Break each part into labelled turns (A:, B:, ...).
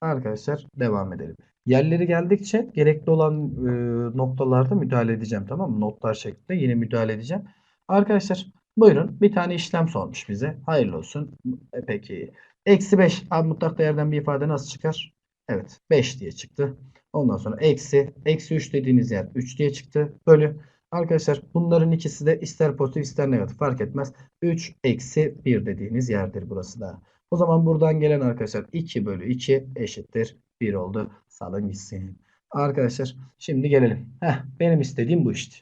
A: Arkadaşlar devam edelim. Yerleri geldikçe gerekli olan e, noktalarda müdahale edeceğim tamam mı? Notlar şeklinde yine müdahale edeceğim. Arkadaşlar buyurun bir tane işlem sormuş bize. Hayırlı olsun. E, peki. Eksi 5. Abi mutlak değerden bir ifade nasıl çıkar? Evet 5 diye çıktı. Ondan sonra eksi. Eksi 3 dediğiniz yer 3 diye çıktı. Bölü. Arkadaşlar bunların ikisi de ister pozitif ister negatif fark etmez. 3 eksi 1 dediğiniz yerdir burası da. O zaman buradan gelen arkadaşlar 2 bölü 2 eşittir 1 oldu. Salın gitsin. Arkadaşlar şimdi gelelim. Heh, benim istediğim bu işte.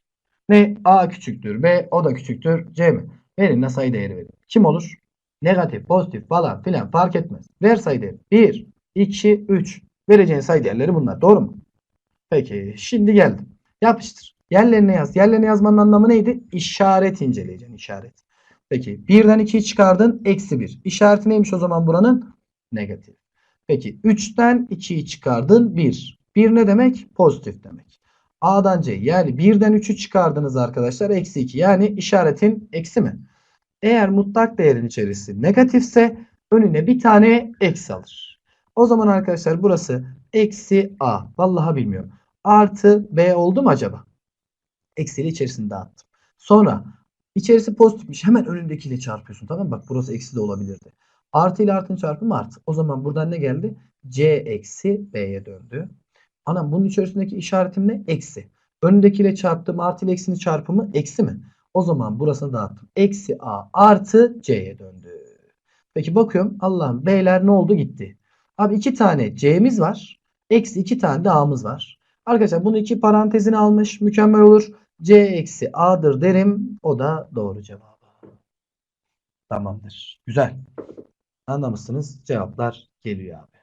A: Ne? A küçüktür. B o da küçüktür. C mi? Verin de sayı değeri verin. Kim olur? Negatif, pozitif falan filan fark etmez. Ver sayı değeri. 1, 2, 3. Vereceğin sayı değerleri bunlar. Doğru mu? Peki şimdi geldim. Yapıştır. Yerlerine yaz. Yerlerine yazmanın anlamı neydi? İşaret inceleyeceksin. işaret. Peki 1'den 2'yi çıkardın. Eksi 1. İşareti neymiş o zaman buranın? Negatif. Peki 3'ten 2'yi çıkardın. 1. 1 ne demek? Pozitif demek. A'dan C yani 1'den 3'ü çıkardınız arkadaşlar. Eksi 2 yani işaretin eksi mi? Eğer mutlak değerin içerisi negatifse önüne bir tane eksi alır. O zaman arkadaşlar burası eksi A. Vallahi bilmiyorum. Artı B oldu mu acaba? Eksiyle içerisini dağıttım. Sonra içerisi pozitifmiş. Hemen önündekiyle çarpıyorsun. Tamam mı? Bak burası eksi de olabilirdi. Artı ile artının çarpımı artı. O zaman buradan ne geldi? C eksi B'ye döndü. Anam bunun içerisindeki işaretim ne? Eksi. Önündekiyle çarptım. Artı ile eksinin çarpımı eksi mi? O zaman burasını dağıttım. Eksi A artı C'ye döndü. Peki bakıyorum. Allah'ım B'ler ne oldu? Gitti. Abi iki tane C'miz var. Eksi iki tane de A'mız var. Arkadaşlar bunu iki parantezine almış. Mükemmel olur. C eksi A'dır derim. O da doğru cevabı. Tamamdır. Güzel. Anlamışsınız. Cevaplar geliyor abi.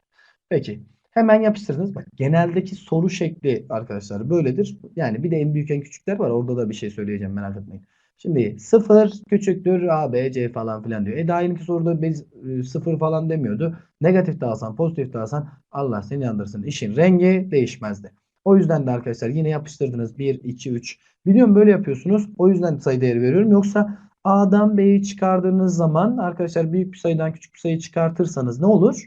A: Peki. Hemen yapıştırdınız. Bak geneldeki soru şekli arkadaşlar böyledir. Yani bir de en büyük en küçükler var. Orada da bir şey söyleyeceğim merak etmeyin. Şimdi 0 küçüktür A, B, C falan filan diyor. E daha yeni soruda biz 0 falan demiyordu. Negatif de alsan pozitif de alsan Allah seni yandırsın. İşin rengi değişmezdi. O yüzden de arkadaşlar yine yapıştırdınız 1, 2, 3. Biliyorum böyle yapıyorsunuz. O yüzden sayı değeri veriyorum. Yoksa A'dan B'yi çıkardığınız zaman arkadaşlar büyük bir sayıdan küçük bir sayı çıkartırsanız ne olur?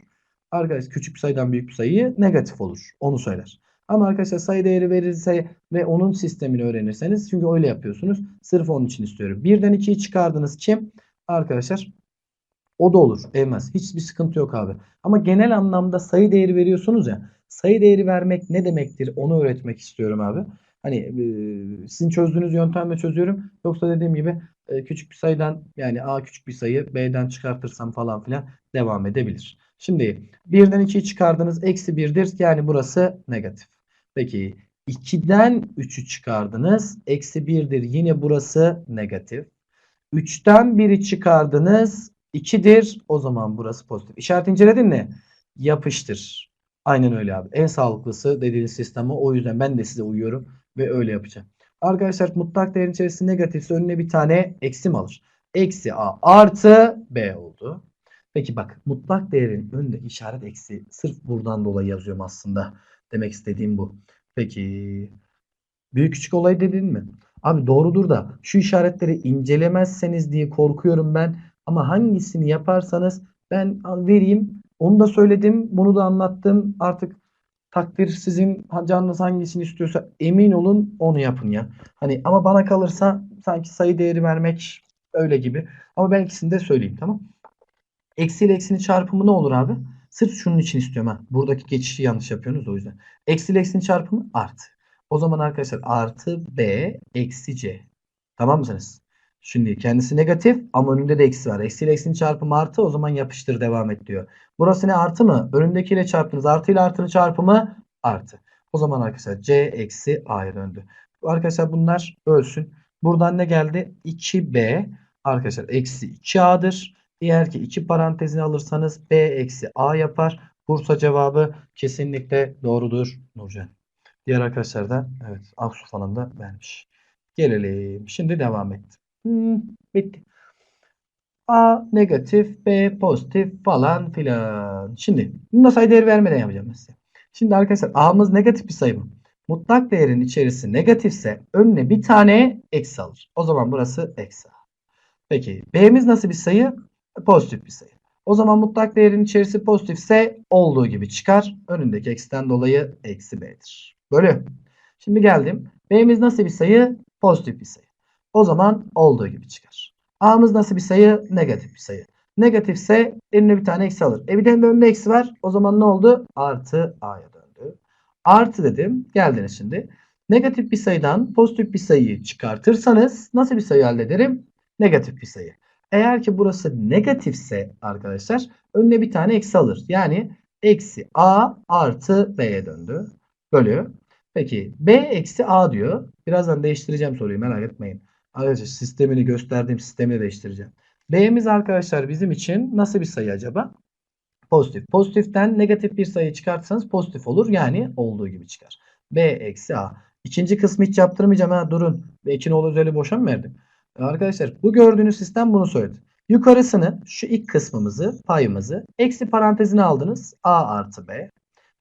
A: Arkadaşlar küçük bir sayıdan büyük bir sayı negatif olur. Onu söyler. Ama arkadaşlar sayı değeri verirse ve onun sistemini öğrenirseniz çünkü öyle yapıyorsunuz. Sırf onun için istiyorum. Birden 2'yi çıkardınız kim? Arkadaşlar o da olur. Evmez. Hiçbir sıkıntı yok abi. Ama genel anlamda sayı değeri veriyorsunuz ya. Sayı değeri vermek ne demektir? Onu öğretmek istiyorum abi. Hani e, sizin çözdüğünüz yöntemle çözüyorum. Yoksa dediğim gibi e, küçük bir sayıdan yani A küçük bir sayı B'den çıkartırsam falan filan devam edebilir. Şimdi 1'den 2'yi çıkardınız. Eksi 1'dir. Yani burası negatif. Peki 2'den 3'ü çıkardınız. Eksi 1'dir. Yine burası negatif. 3'ten 1'i çıkardınız. 2'dir. O zaman burası pozitif. İşaret inceledin mi? Yapıştır. Aynen öyle abi. En sağlıklısı dediğiniz sistemi. O yüzden ben de size uyuyorum ve öyle yapacağım. Arkadaşlar mutlak değerin içerisinde negatifse önüne bir tane eksim alır. Eksi A artı B oldu. Peki bak mutlak değerin önünde işaret eksi. Sırf buradan dolayı yazıyorum aslında. Demek istediğim bu. Peki büyük küçük olay dedin mi? Abi doğrudur da şu işaretleri incelemezseniz diye korkuyorum ben. Ama hangisini yaparsanız ben vereyim. Onu da söyledim. Bunu da anlattım. Artık takdir sizin canınız hangisini istiyorsa emin olun onu yapın ya. Hani ama bana kalırsa sanki sayı değeri vermek öyle gibi. Ama ben ikisini de söyleyeyim tamam. Eksi ile eksinin çarpımı ne olur abi? Sırf şunun için istiyorum ha. Buradaki geçişi yanlış yapıyorsunuz o yüzden. Eksi ile eksinin çarpımı artı. O zaman arkadaşlar artı B eksi C. Tamam mısınız? Şimdi kendisi negatif ama önünde de eksi var. Eksi eksinin çarpımı artı o zaman yapıştır devam et diyor. Burası ne artı mı? Önündekiyle çarptınız. Artı ile artının çarpımı artı. O zaman arkadaşlar C eksi A'ya döndü. Arkadaşlar bunlar ölsün. Buradan ne geldi? 2B arkadaşlar eksi 2A'dır. Eğer ki iki parantezini alırsanız B eksi A yapar. Bursa cevabı kesinlikle doğrudur Nurcan. Diğer arkadaşlar da evet Aksu falan da vermiş. Gelelim. Şimdi devam et. Hmm, bitti. A negatif, B pozitif falan filan. Şimdi bunda sayı değeri vermeden yapacağım size. Şimdi arkadaşlar A'mız negatif bir sayı mı? Mutlak değerin içerisi negatifse önüne bir tane eksi alır. O zaman burası eksi. Peki B'miz nasıl bir sayı? Pozitif bir sayı. O zaman mutlak değerin içerisi pozitifse olduğu gibi çıkar. Önündeki eksiden dolayı eksi b'dir. Bölü. Şimdi geldim. B'miz nasıl bir sayı? Pozitif bir sayı. O zaman olduğu gibi çıkar. A'mız nasıl bir sayı? Negatif bir sayı. Negatifse eline bir tane eksi alır. E bir de önünde eksi var. O zaman ne oldu? Artı A'ya döndü. Artı dedim. Geldiniz şimdi. Negatif bir sayıdan pozitif bir sayıyı çıkartırsanız nasıl bir sayı elde ederim? Negatif bir sayı. Eğer ki burası negatifse arkadaşlar önüne bir tane eksi alır. Yani eksi A artı B'ye döndü. Bölü. Peki B eksi A diyor. Birazdan değiştireceğim soruyu merak etmeyin. Arkadaşlar sistemini gösterdiğim sistemi değiştireceğim. B'miz arkadaşlar bizim için nasıl bir sayı acaba? Pozitif. Pozitiften negatif bir sayı çıkartsanız pozitif olur. Yani olduğu gibi çıkar. B eksi A. İkinci kısmı hiç yaptırmayacağım ha durun. Ve iki nolu özeli boşa mı verdim? Arkadaşlar bu gördüğünüz sistem bunu söyledi. Yukarısını şu ilk kısmımızı payımızı eksi parantezine aldınız. A artı B.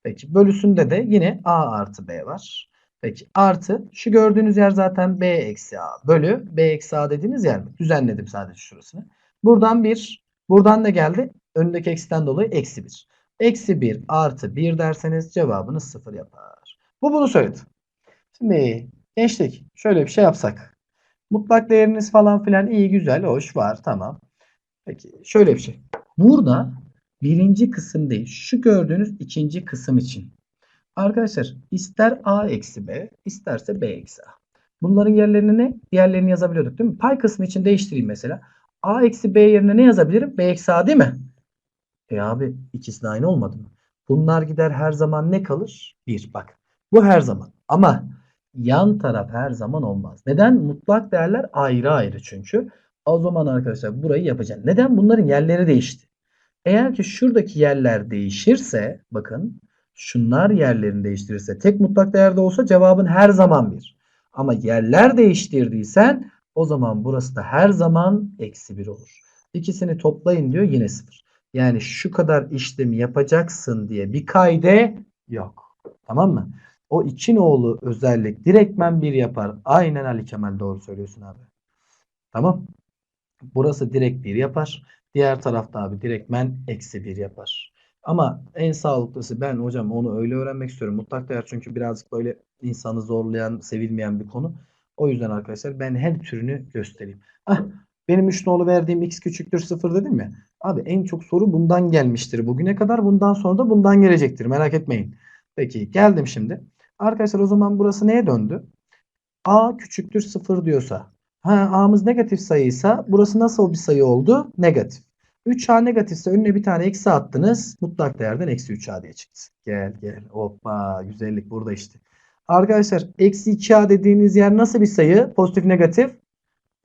A: Peki bölüsünde de yine A artı B var. Peki artı şu gördüğünüz yer zaten B eksi A bölü B eksi A dediğiniz yer mi? Düzenledim sadece şurasını. Buradan 1. Buradan ne geldi? Önündeki eksiden dolayı eksi 1. Eksi 1 artı 1 derseniz cevabınız 0 yapar. Bu bunu söyledi. Şimdi gençlik şöyle bir şey yapsak. Mutlak değeriniz falan filan iyi güzel hoş var tamam. Peki şöyle bir şey. Burada birinci kısım değil şu gördüğünüz ikinci kısım için. Arkadaşlar ister a eksi b isterse b eksi a. Bunların yerlerini ne? Diğerlerini yazabiliyorduk değil mi? Pay kısmı için değiştireyim mesela. a eksi b yerine ne yazabilirim? b eksi a değil mi? E abi ikisi de aynı olmadı mı? Bunlar gider her zaman ne kalır? 1 bak. Bu her zaman. Ama yan taraf her zaman olmaz. Neden? Mutlak değerler ayrı ayrı çünkü. O zaman arkadaşlar burayı yapacağım. Neden? Bunların yerleri değişti. Eğer ki şuradaki yerler değişirse bakın şunlar yerlerini değiştirirse tek mutlak değerde olsa cevabın her zaman bir. Ama yerler değiştirdiysen o zaman burası da her zaman eksi bir olur. İkisini toplayın diyor yine sıfır. Yani şu kadar işlemi yapacaksın diye bir kaide yok. Tamam mı? O için oğlu özellik direktmen bir yapar. Aynen Ali Kemal doğru söylüyorsun abi. Tamam. Burası direkt bir yapar. Diğer tarafta abi direktmen eksi bir yapar. Ama en sağlıklısı ben hocam onu öyle öğrenmek istiyorum. Mutlak değer çünkü birazcık böyle insanı zorlayan, sevilmeyen bir konu. O yüzden arkadaşlar ben her türünü göstereyim. Ah, benim 3 nolu verdiğim x küçüktür 0 dedim ya. Abi en çok soru bundan gelmiştir. Bugüne kadar bundan sonra da bundan gelecektir. Merak etmeyin. Peki geldim şimdi. Arkadaşlar o zaman burası neye döndü? A küçüktür 0 diyorsa. Ha, A'mız negatif sayıysa burası nasıl bir sayı oldu? Negatif. 3A negatifse önüne bir tane eksi attınız. Mutlak değerden eksi 3A diye çıktı. Gel gel. Hoppa güzellik burada işte. Arkadaşlar eksi 2A dediğiniz yer nasıl bir sayı? Pozitif negatif.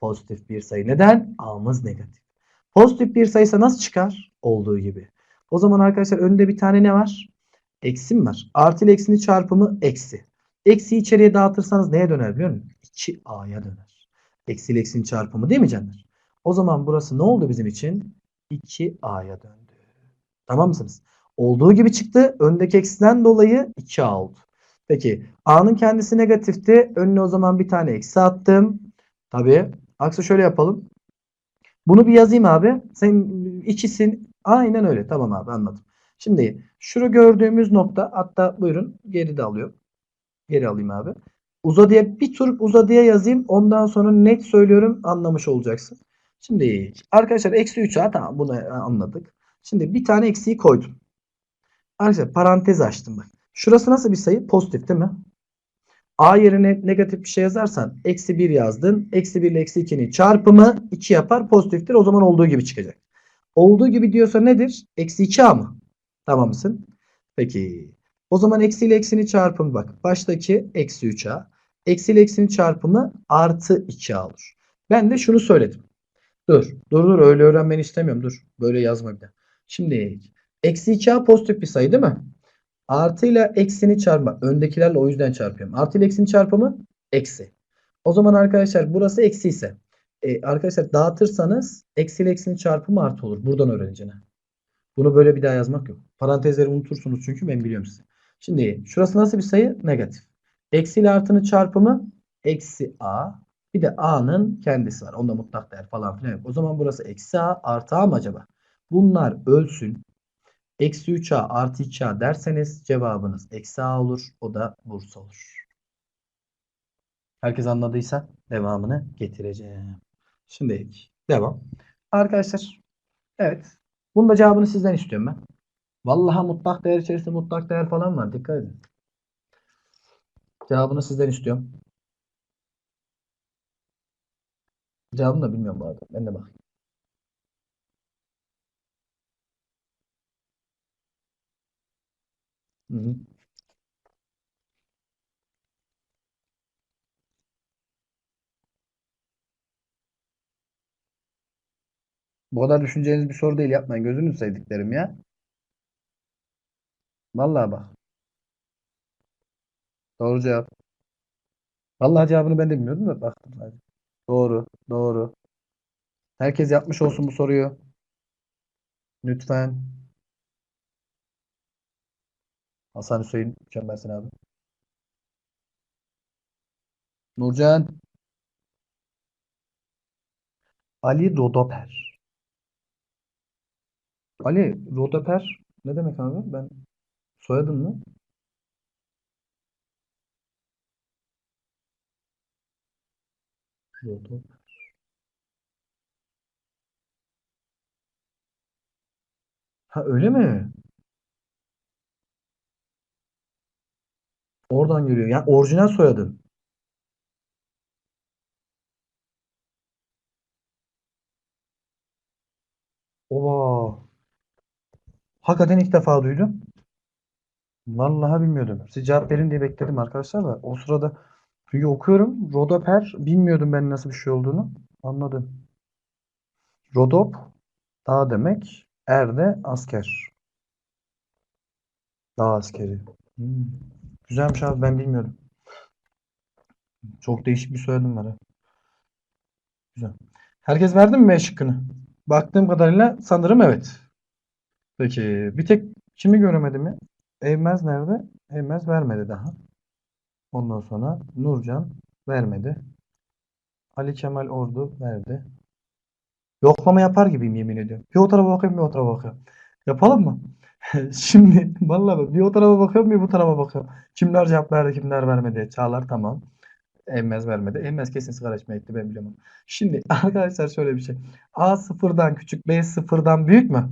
A: Pozitif bir sayı. Neden? A'mız negatif. Pozitif bir sayısa nasıl çıkar? Olduğu gibi. O zaman arkadaşlar önünde bir tane ne var? Eksi mi var? Artı ile eksinin çarpımı eksi. Eksi içeriye dağıtırsanız neye döner biliyor musun? 2A'ya döner. Eksi ile eksinin çarpımı değil mi canlar? O zaman burası ne oldu bizim için? 2A'ya döndü. Tamam mısınız? Olduğu gibi çıktı. Öndeki eksiden dolayı 2A oldu. Peki A'nın kendisi negatifti. Önüne o zaman bir tane eksi attım. Tabii. Aksa şöyle yapalım. Bunu bir yazayım abi. Sen ikisin. Aynen öyle. Tamam abi anladım. Şimdi şunu gördüğümüz nokta hatta buyurun geri de alıyorum. Geri alayım abi. Uzadıya bir tur uzadıya yazayım. Ondan sonra net söylüyorum anlamış olacaksın. Şimdi arkadaşlar eksi 3A tamam bunu anladık. Şimdi bir tane eksiği koydum. Arkadaşlar parantez açtım bak. Şurası nasıl bir sayı? Pozitif değil mi? A yerine negatif bir şey yazarsan eksi 1 yazdın. Eksi 1 ile eksi 2'nin çarpımı 2 yapar pozitiftir. O zaman olduğu gibi çıkacak. Olduğu gibi diyorsa nedir? Eksi 2A mı? Tamam mısın? Peki. O zaman eksi ile eksinin çarpımı bak. Baştaki eksi 3A. Eksi ile eksinin çarpımı artı 2A olur. Ben de şunu söyledim. Dur. Dur dur öyle öğrenmeni istemiyorum. Dur. Böyle yazma bir de. Şimdi eksi 2A pozitif bir sayı değil mi? Artı ile eksini çarpma. Öndekilerle o yüzden çarpıyorum. Artı ile çarpımı eksi. O zaman arkadaşlar burası eksi ise. E, arkadaşlar dağıtırsanız eksi ile eksinin çarpımı artı olur. Buradan öğreneceğine. Bunu böyle bir daha yazmak yok. Parantezleri unutursunuz çünkü ben biliyorum size. Şimdi şurası nasıl bir sayı? Negatif. Eksi ile artının çarpımı eksi a. Bir de a'nın kendisi var. Onda mutlak değer falan filan yok. O zaman burası eksi a artı a mı acaba? Bunlar ölsün. Eksi 3A artı 2A derseniz cevabınız eksi A olur. O da Bursa olur. Herkes anladıysa devamını getireceğim. Şimdi devam. Arkadaşlar evet. Bunun da cevabını sizden istiyorum ben. Vallahi mutlak değer içerisinde mutlak değer falan var. Dikkat edin. Cevabını sizden istiyorum. Cevabını da bilmiyorum bu arada. Ben de bakayım. Bu kadar düşüneceğiniz bir soru değil yapmayın. Gözünü sevdiklerim ya. Vallahi bak. Doğru cevap. Vallahi cevabını ben de bilmiyordum da baktım sadece. Doğru. Doğru. Herkes yapmış olsun bu soruyu. Lütfen. Hasan Hüseyin mükemmelsin abi. Nurcan. Ali Rodoper. Ali Rodoper ne demek abi? Ben soyadın mı? Rodoper. Ha öyle mi? Oradan geliyor. Yani orijinal soyadın. Ova. Hakikaten ilk defa duydum. Vallahi bilmiyordum. Siz cevap verin diye bekledim arkadaşlar da. O sırada çünkü okuyorum. Rodoper bilmiyordum ben nasıl bir şey olduğunu. Anladım. Rodop dağ demek. Er de asker. Dağ askeri. Hmm. Güzelmiş abi ben bilmiyordum. Çok değişik bir soyadım var. ha. Güzel. Herkes verdi mi B şıkkını? Baktığım kadarıyla sanırım evet. Peki bir tek kimi göremedim ya? Evmez nerede? Evmez vermedi daha. Ondan sonra Nurcan vermedi. Ali Kemal Ordu verdi. Yoklama yapar gibiyim yemin ediyorum. Bir o tarafa bakıyorum bir o tarafa bakıyorum. Yapalım mı? Şimdi vallahi bir o tarafa bakıyorum bir bu tarafa bakıyorum. Kimler cevap verdi kimler vermedi. Çağlar tamam. Emmez vermedi. Emmez kesin sigara içmeye gitti ben biliyorum. Şimdi arkadaşlar şöyle bir şey. A sıfırdan küçük B sıfırdan büyük mü?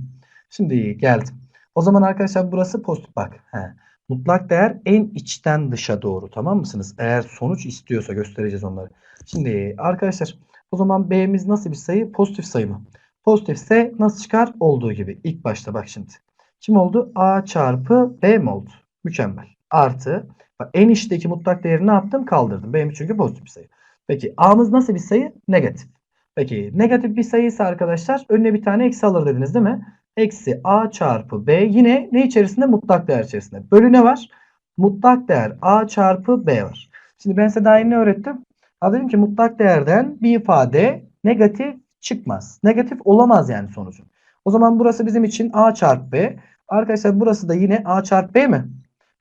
A: Şimdi geldim. O zaman arkadaşlar burası pozitif bak. He. Mutlak değer en içten dışa doğru tamam mısınız? Eğer sonuç istiyorsa göstereceğiz onları. Şimdi arkadaşlar o zaman B'miz nasıl bir sayı? Pozitif sayı mı? Pozitifse nasıl çıkar? Olduğu gibi. İlk başta bak şimdi. Kim oldu? A çarpı B mi oldu? Mükemmel. Artı. Bak en içteki mutlak değeri ne yaptım? Kaldırdım. B'miz çünkü pozitif bir sayı. Peki A'mız nasıl bir sayı? Negatif. Peki negatif bir sayıysa arkadaşlar önüne bir tane eksi alır dediniz değil mi? Eksi A çarpı B yine ne içerisinde? Mutlak değer içerisinde. Bölü ne var? Mutlak değer A çarpı B var. Şimdi ben size daha ne öğrettim? Ha dedim ki mutlak değerden bir ifade negatif çıkmaz. Negatif olamaz yani sonucun. O zaman burası bizim için A çarpı B. Arkadaşlar burası da yine A çarpı B mi?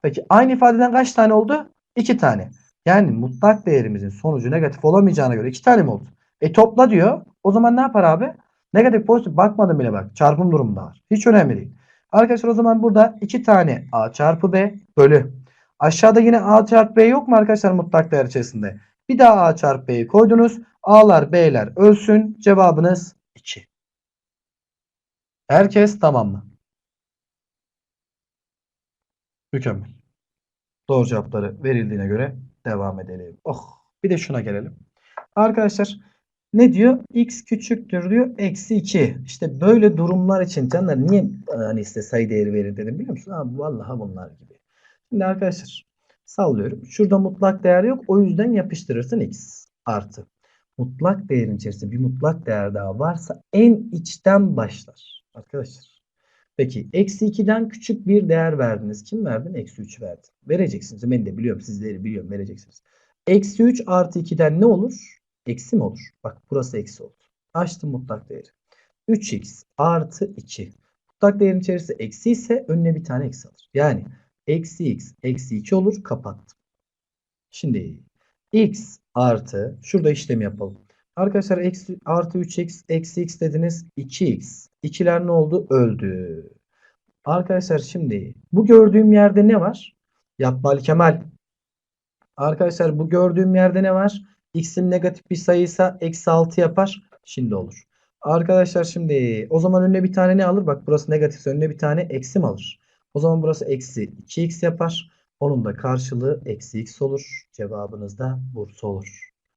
A: Peki aynı ifadeden kaç tane oldu? 2 tane. Yani mutlak değerimizin sonucu negatif olamayacağına göre 2 tane mi oldu? E topla diyor. O zaman ne yapar abi? Negatif pozitif bakmadım bile bak. Çarpım durumunda var. Hiç önemli değil. Arkadaşlar o zaman burada 2 tane A çarpı B bölü. Aşağıda yine A çarpı B yok mu arkadaşlar mutlak değer içerisinde? Bir daha A çarpı B'yi koydunuz. A'lar B'ler ölsün. Cevabınız 2. Herkes tamam mı? Mükemmel. Doğru cevapları verildiğine göre devam edelim. Oh. Bir de şuna gelelim. Arkadaşlar ne diyor? X küçüktür diyor. Eksi 2. İşte böyle durumlar için canlar niye hani size sayı değeri verir dedim biliyor musun? Abi vallahi bunlar gibi. Şimdi arkadaşlar sallıyorum. Şurada mutlak değer yok. O yüzden yapıştırırsın X artı. Mutlak değerin içerisinde bir mutlak değer daha varsa en içten başlar. Arkadaşlar. Peki eksi 2'den küçük bir değer verdiniz. Kim verdin? Eksi 3 verdin. Vereceksiniz. Ben de biliyorum. Sizleri biliyorum. Vereceksiniz. Eksi 3 artı 2'den ne olur? Eksi mi olur? Bak burası eksi oldu. Açtım mutlak değeri. 3x artı 2. Mutlak değerin içerisinde eksi ise önüne bir tane eksi alır. Yani eksi x eksi 2 olur. Kapattım. Şimdi x artı şurada işlemi yapalım. Arkadaşlar eksi, artı 3x eksi x dediniz 2x. İkiler ne oldu? Öldü. Arkadaşlar şimdi bu gördüğüm yerde ne var? Yapmal Kemal. Arkadaşlar bu gördüğüm yerde ne var? X'in negatif bir sayıysa eksi 6 yapar. Şimdi olur. Arkadaşlar şimdi o zaman önüne bir tane ne alır? Bak burası negatif önüne bir tane eksi mi alır? O zaman burası eksi 2x yapar. Onun da karşılığı eksi x olur. Cevabınız da Bursa olur.